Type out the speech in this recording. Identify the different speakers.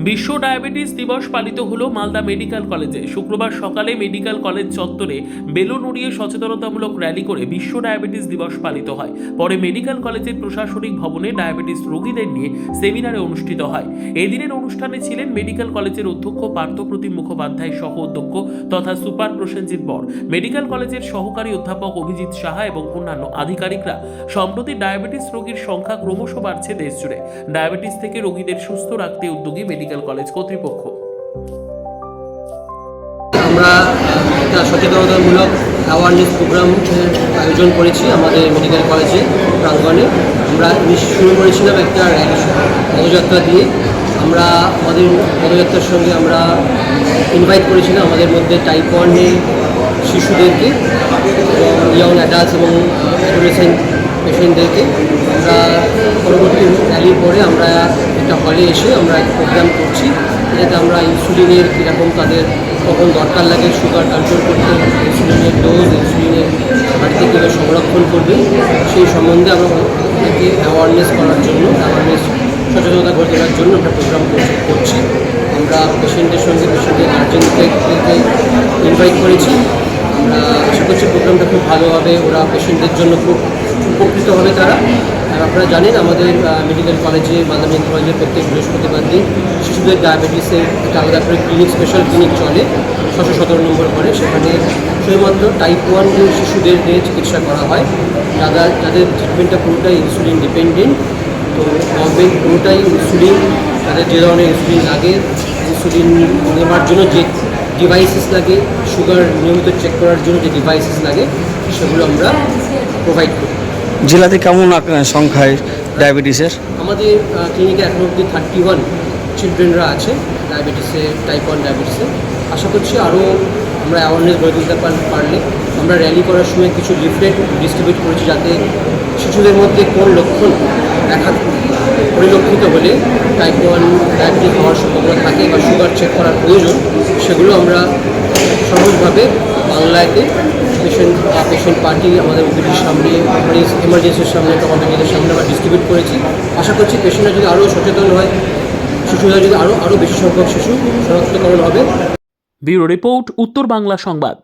Speaker 1: বিশ্ব ডায়াবেটিস দিবস পালিত হলো মালদা মেডিকেল কলেজে। শুক্রবার সকালে মেডিকেল কলেজ চত্বরে বেলুন উড়িয়ে সচেতনতামূলক র্যালি করে বিশ্ব ডায়াবেটিস দিবস পালিত হয়। পরে মেডিকেল কলেজের প্রশাসনিক ভবনে ডায়াবেটিস রোগীদের নিয়ে সেমিনারে অনুষ্ঠিত হয়। এদিনের অনুষ্ঠানে ছিলেন মেডিকেল কলেজের অধ্যক্ষ পার্থপ্রতিম মুখোপাধ্যায় সহ অধ্যক্ষ তথা সুপার প্রসেনজিৎ বর। মেডিকেল কলেজের সহকারী অধ্যাপক অভিজিৎ সাহা এবং অন্যান্য আধিকারিকরা সম্প্রতি ডায়াবেটিস রোগীর সংখ্যা ক্রমশ বাড়ছে দেশ জুড়ে ডায়াবেটিস থেকে রোগীদের সুস্থ রাখতে উদ্যোগী মেডিকেল কলেজ কর্তৃপক্ষ।
Speaker 2: আমরা একটা সচেতনতামূলক অ্যাওয়ারনেস প্রোগ্রাম আয়োজন করেছি আমাদের মেডিকেল কলেজে প্রাঙ্গণে। আমরা শুরু করেছিলাম একটা পদযাত্রা দিয়ে। আমরা আমাদের পদযাত্রার সঙ্গে আমরা ইনভাইট করেছিলাম আমাদের মধ্যে টাইপ ওয়ানে শিশুদেরকে, এবং ইয়ং অ্যাডাল্টস এবং অ্যাডোলেসেন্ট পেশেন্টদেরকে। আমরা পরবর্তী র্যালির পরে আমরা একটা হলে এসে আমরা একটা প্রোগ্রাম করছি যাতে আমরা ইনসুলিনের কীরকম তাদের কখন দরকার লাগে সুগার কন্ট্রোল করতে ইনসুলিনের ডোজ ইনসুলিনের বাড়িতে কীভাবে সংরক্ষণ করবে, সেই সম্বন্ধে আমরা ওদেরকে অ্যাওয়ারনেস করার জন্য অ্যাওয়ারনেস সচেতনতা গড়ে তোলার জন্য একটা প্রোগ্রাম করছি আমরা পেশেন্টের সঙ্গে পেশেন্টের গার্জেনদেরকে ইনভাইট করেছি। আমরা আশা করছি প্রোগ্রামটা খুব ভালো হবে ওরা পেশেন্টদের জন্য খুব উপকৃত হবে তারা। আর আপনারা জানেন, আমাদের মেডিকেল কলেজে মেডিকেল কলেজে প্রত্যেক বৃহস্পতিবার দিন শিশুদের ডায়াবেটিসের একটা আলাদা করে ক্লিনিক স্পেশাল ক্লিনিক চলে ছশো সতেরো নম্বর করে সেখানে শুধুমাত্র টাইপ ওয়ান শিশুদের নিয়ে চিকিৎসা করা হয়। যারা, যাদের ট্রিটমেন্টটা পুরোটাই ইনসুলিন ডিপেন্ডেন্ট তো গভর্নমেন্ট পুরোটাই ইনসুলিন তাদের যে ধরনের ইনসুলিন লাগে ইনসুলিন নেওয়ার জন্য যে ডিভাইসেস লাগে সুগার নিয়মিত চেক করার জন্য যে ডিভাইসেস লাগে, সেগুলো আমরা প্রোভাইড করি।
Speaker 3: জেলাতে কেমন সংখ্যায় ডায়াবেটিসের?
Speaker 2: আমাদের ক্লিনিকে এখন অবধি থার্টি ওয়ান চিলড্রেনরা আছে ডায়াবেটিসে টাইপ ওয়ান ডায়াবেটিসে আশা করছি আরও আমরা অ্যাওয়ারনেস গড়ে তুলতে পারলে। আমরা র্যালি করার সময় কিছু লিফলেট ডিস্ট্রিবিউট করেছি যাতে শিশুদের মধ্যে কোন লক্ষণ দেখা পরিলক্ষিত হলে টাইপ ওয়ান ডায়াবেটিস হওয়ার সম্ভাবনা থাকে বা সুগার চেক করার প্রয়োজন, সেগুলো আমরা সহজভাবে বাংলাতে পেশেন্ট পেশেন্ট পার্টি আমাদের ওপিডির সামনে এমার্জেন্সির সামনে টমাটোদের সামনে আমরা ডিস্ট্রিবিউট করেছি। আশা করছি পেশেন্টরা যদি আরও সচেতন হয়, শিশুরা যদি আরও আরও বেশি সংখ্যক শিশু শনাক্তকরণ হবে।
Speaker 1: ব্যুরো রিপোর্ট, উত্তর বাংলা সংবাদ।